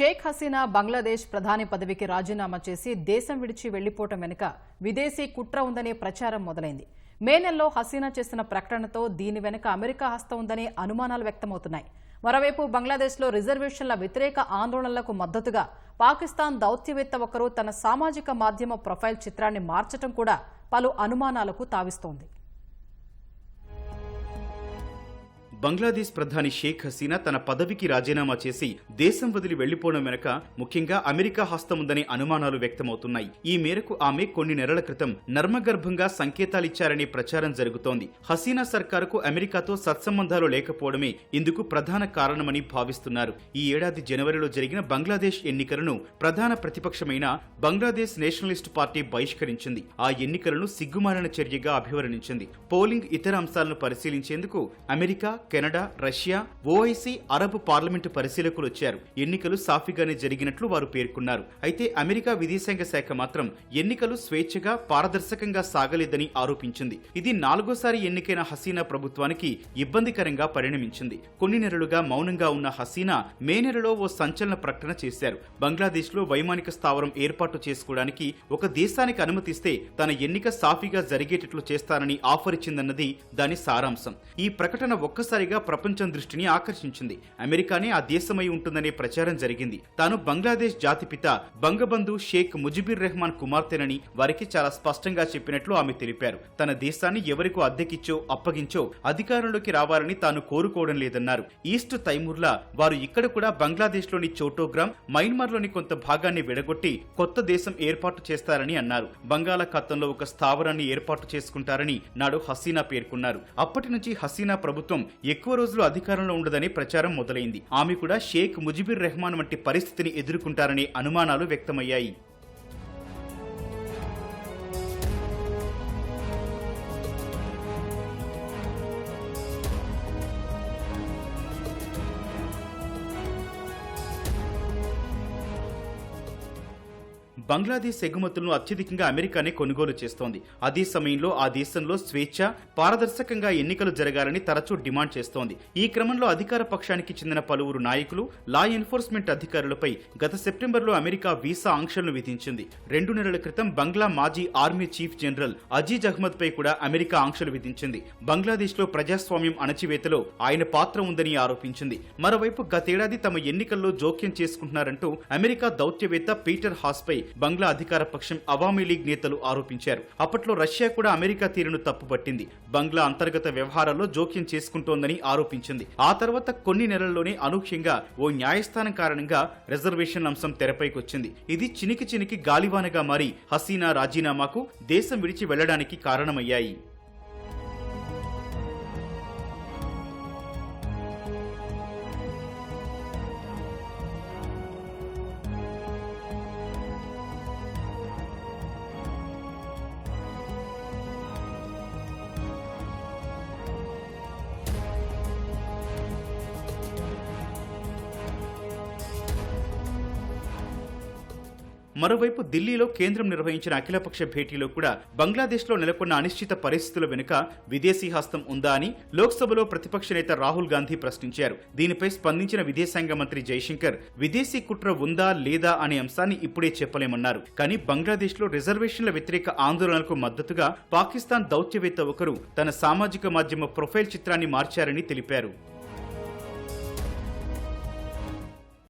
షేక్ హసీనా బంగ్లాదేశ్ ప్రధాని పదవికి రాజీనామా చేసి దేశం విడిచి వెళ్ళిపోవటం వెనుక విదేశీ కుట్ర ఉందనే ప్రచారం మొదలైంది. మే నెలలో హసీనా చేసిన ప్రకటనతో దీని వెనుక అమెరికా హస్తం ఉందనే అనుమానాలు వ్యక్తమవుతున్నాయి. మరోవైపు బంగ్లాదేశ్లో రిజర్వేషన్ల వ్యతిరేక ఆందోళనలకు మద్దతుగా పాకిస్తాన్ దౌత్యవేత్త ఒకరు తన సామాజిక మాధ్యమ ప్రొఫైల్ చిత్రాన్ని మార్చటం కూడా పలు అనుమానాలకు తావిస్తోంది. బంగ్లాదేశ్ ప్రధాని షేక్ హసీనా తన పదవికి రాజీనామా చేసి దేశం వదిలి వెళ్ళిపోవడం వెనుక ముఖ్యంగా అమెరికా హస్తం ఉందనే అనుమానాలు వ్యక్తమవుతున్నాయి. ఈ మేరకు ఆమె కొన్ని నెలల క్రితం నర్మగర్భంగా సంకేతాలిచ్చారనే ప్రచారం జరుగుతోంది. హసీనా సర్కారుకు అమెరికాతో సత్సంబంధాలు లేకపోవడమే ఇందుకు ప్రధాన కారణమని భావిస్తున్నారు. ఈ ఏడాది జనవరిలో జరిగిన బంగ్లాదేశ్ ఎన్నికలను ప్రధాన ప్రతిపక్షమైన బంగ్లాదేశ్ నేషనలిస్ట్ పార్టీ బహిష్కరించింది. ఆ ఎన్నికలను సిగ్గుమాలిన చర్యగా అభివర్ణించింది. పోలింగ్ ఇతర అంశాలను పరిశీలించేందుకు America Canada Russia OIC Arab parliament పరిశీలకులు వచ్చారు. ఎన్నికలు సాఫీగానే జరిగినట్లు వారు పేర్కొన్నారు. అయితే అమెరికా విదేశాంగ శాఖ మాత్రం ఎన్నికలు స్వేచ్ఛగా పారదర్శకంగా సాగలేదని ఆరోపించింది. ఇది నాలుగోసారి ఎన్నికైన హసీనా ప్రభుత్వానికి ఇబ్బందికరంగా పరిణమించింది. కొన్ని నెలలుగా మౌనంగా ఉన్న హసీనా మే నెలలో ఓ సంచలన ప్రకటన చేశారు. బంగ్లాదేశ్లో వైమానిక స్థావరం ఏర్పాటు చేసుకోవడానికి ఒక దేశానికి అనుమతిస్తే తన ఎన్నిక సాఫీగా జరిగేటట్లు చేస్తానని ఆఫర్ ఇచ్చిందన్నది దాని సారాంశం. ఈ ప్రకటన ఒక్కసారి ఒక్కసారిగా ప్రపంచం దృష్టిని ఆకర్షించింది. అమెరికానే ఆ దేశమై ఉంటుందనే ప్రచారం జరిగింది. తాను బంగ్లాదేశ్ జాతిపిత బంగబంధు షేక్ ముజిబుర్ రెహమాన్ కుమార్తెనని వారికి చాలా స్పష్టంగా చెప్పినట్లు ఆమె తెలిపారు. తన దేశాన్ని ఎవరికో అద్దెకిచ్చో అప్పగించో అధికారంలోకి రావాలని తాను కోరుకోవడం లేదన్నారు. ఈస్ట్ తైమూర్లా వారు ఇక్కడ కూడా బంగ్లాదేశ్లోని చోటోగ్రామ్ మయన్మార్లోని కొంత భాగాన్ని విడగొట్టి కొత్త దేశం ఏర్పాటు చేస్తారని అన్నారు. బంగాళాఖాతంలో ఒక స్థావరాన్ని ఏర్పాటు చేసుకుంటారని నాడు హసీనా పేర్కొన్నారు. అప్పటి నుంచి హసీనా ప్రభుత్వం ఎక్కువ రోజులు అధికారంలో ఉండదని ప్రచారం మొదలైంది. ఆమె కూడా షేక్ ముజిబుర్ రెహమాన్ వంటి పరిస్థితిని ఎదుర్కొంటారనే అనుమానాలు వ్యక్తమయ్యాయి. బంగ్లాదేశ్ ఎగుమతులను అత్యధికంగా అమెరికానే కొనుగోలు చేస్తోంది. అదే సమయంలో ఆ దేశంలో స్వేచ్ఛ పారదర్శకంగా ఎన్నికలు జరగాలని తరచూ డిమాండ్ చేస్తోంది. ఈ క్రమంలో అధికార పక్షానికి చెందిన పలువురు నాయకులు లా ఎన్ఫోర్స్మెంట్ అధికారులపై గత సెప్టెంబర్లో అమెరికా వీసా ఆంక్షలను విధించింది. రెండు నెలల క్రితం బంగ్లా మాజీ army chief general Aziz Ahmed పై కూడా అమెరికా ఆంక్షలు విధించింది. బంగ్లాదేశ్లో ప్రజాస్వామ్యం అణచివేతలో ఆయన పాత్ర ఉందని ఆరోపించింది. మరోవైపు గతేడాది తమ ఎన్నికల్లో జోక్యం చేసుకుంటున్నారంటూ అమెరికా దౌత్యవేత్త పీటర్ హాస్ పై బంగ్లా అధికార పక్షం అవామీ లీగ్ నేతలు ఆరోపించారు. అప్పట్లో రష్యా కూడా అమెరికా తీరును తప్పుపట్టింది. బంగ్లా అంతర్గత వ్యవహారాల్లో జోక్యం చేసుకుంటోందని ఆరోపించింది. ఆ తర్వాత కొన్ని నెలల్లోనే అనూహ్యంగా ఓ న్యాయస్థానం కారణంగా రిజర్వేషన్ అంశం తెరపైకొచ్చింది. ఇది చినికి చినికి గాలివానగా మారి హసీనా రాజీనామాకు దేశం విడిచి వెళ్ళడానికి కారణమయ్యాయి. మరోవైపు ఢిల్లీలో కేంద్రం నిర్వహించిన అఖిలపక్ష భేటీలో కూడా బంగ్లాదేశ్లో నెలకొన్న అనిశ్చిత పరిస్థితుల వెనుక విదేశీ హస్తం ఉందా అని లోక్సభలో ప్రతిపక్ష నేత రాహుల్ గాంధీ ప్రశ్నించారు. దీనిపై స్పందించిన విదేశాంగ మంత్రి జైశంకర్ విదేశీ కుట్ర ఉందా లేదా అనే అంశాన్ని ఇప్పుడే చెప్పలేమన్నారు. కానీ బంగ్లాదేశ్లో రిజర్వేషన్ల వ్యతిరేక ఆందోళనలకు మద్దతుగా పాకిస్తాన్ దౌత్యవేత్త ఒకరు తన సామాజిక మాధ్యమ ప్రొఫైల్ చిత్రాన్ని మార్చారని తెలిపారు.